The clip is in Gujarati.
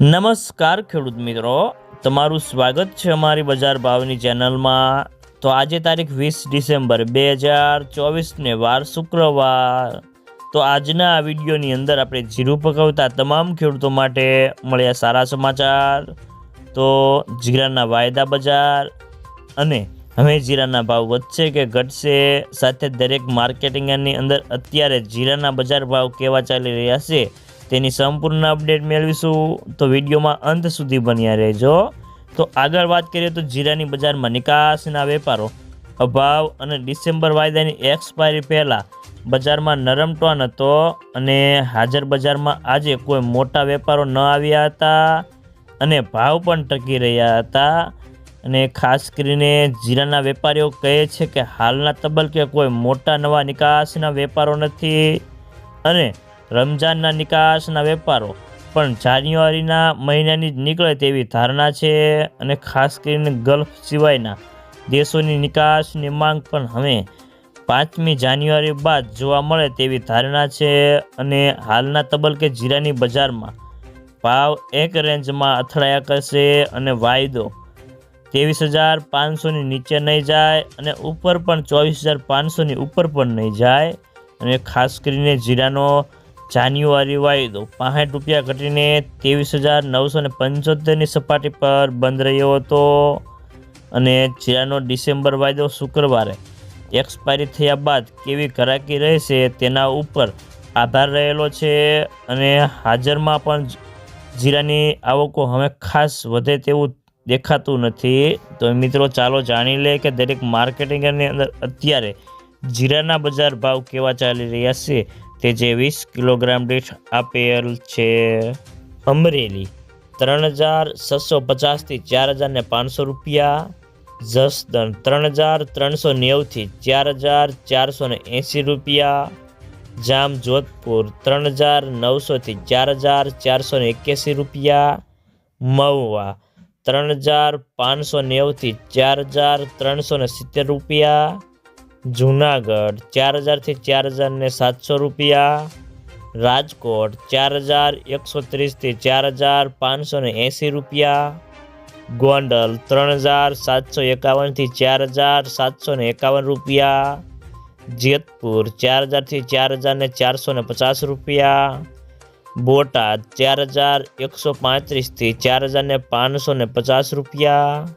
નમસ્કાર ખેડૂત મિત્રો. તમારું સ્વાગત છે અમારી બજાર ભાવની ચેનલમાં. તો આજે તારીખ વીસ ડિસેમ્બર બે હજાર ચોવીસને વાર શુક્રવાર. તો આજના આ વિડીયોની અંદર આપણે જીરું પકવતા તમામ ખેડૂતો માટે મળ્યા સારા સમાચાર. તો જીરાના વાયદા બજાર અને હવે જીરાના ભાવ વધશે કે ઘટશે સાથે દરેક માર્કેટિંગની અંદર અત્યારે જીરાના બજાર ભાવ કેવા ચાલી રહ્યા છે તેની સંપૂર્ણ અપડેટ મેળવીશું. તો વિડીયોમાં અંત સુધી બન્યા રહેજો. તો આગળ વાત કરીએ તો જીરાની બજારમાં નિકાસના વેપારો. અભાવ અને ડિસેમ્બર વાયદાની એક્સપાયરી પહેલાં બજારમાં નરમ ટોન હતો અને હાજર બજારમાં આજે કોઈ મોટા વેપારો ન આવ્યા હતા અને ભાવ પણ ટકી રહ્યા હતા. અને ખાસ કરીને જીરાના વેપારીઓ કહે છે કે હાલના તબક્કે કોઈ મોટા નવા નિકાસના વેપારો નથી. અને રમજાનના નિકાસના વેપારો. પણ જાન્યુઆરીના મહિનાની જ નીકળે તેવી ધારણા છે અને ખાસ કરીને ગલ્ફ સિવાયના દેશોની નિકાસની માંગ પણ હવે પાંચમી જાન્યુઆરી બાદ જોવા મળે તેવી ધારણા છે અને હાલના તબલકે જીરાની બજારમાં ભાવ એક રેન્જમાં અથડાયા કરશે અને વાયદો ત્રેવીસ હજાર પાંચસોની નીચે નહીં જાય અને ઉપર પણ ચોવીસ હજાર પાંચસોની ઉપર પણ નહીં જાય. અને ખાસ કરીને જીરાનો જાન્યુઆરી વાયદો પાંસઠ રૂપિયા ઘટીને ત્રેવીસ હજાર નવસો ને પંચોતેરની સપાટી પર બંધ રહ્યો હતો. અને જીરાનો ડિસેમ્બર વાયદો શુક્રવારે એક્સપાયરી થયા બાદ કેવી ઘરાકી રહેશે તેના ઉપર આધાર રહેલો છે અને હાજરમાં પણ જીરાની આવકો હવે ખાસ વધે તેવું દેખાતું નથી. તો મિત્રો, ચાલો જાણી લે કે દરેક માર્કેટિંગની અંદર અત્યારે જીરાના બજાર ભાવ કેવા ચાલી રહ્યા છે. તે જે વીસ કિલોગ્રામ દીઠ આપેલ છે. અમરેલી, ત્રણ હજાર છસો પચાસથી ચાર હજાર ને પાંચસો રૂપિયા. જસદણ, ત્રણ હજાર ત્રણસો નેવુંથી ચાર હજાર ચારસો ને એંસી રૂપિયા. જામ જોધપુર ત્રણ હજાર નવસોથી ચાર હજાર ચારસો ને એક્યાસી રૂપિયા. મહુવા, ત્રણ હજાર પાંચસો નેવુંથી ચાર હજાર ત્રણસો ને સિત્તેર રૂપિયા. જુનાગઢ ચાર હજારથી ચાર હજાર ને સાતસો રૂપિયા. રાજકોટ ચાર હજાર એકસો ત્રીસથી ચાર હજાર પાંચસો ને એંસી રૂપિયા. ગોંડલ ત્રણ હજાર સાતસો એકાવનથી ચાર હજાર સાતસો ને એકાવન રૂપિયા. જેતપુર ચાર હજારથી ચાર હજાર ને ચારસો ને પચાસ રૂપિયા. બોટાદ ચાર હજાર એકસો પાંત્રીસથી ચાર હજાર ને પાંચસો ને પચાસ રૂપિયા.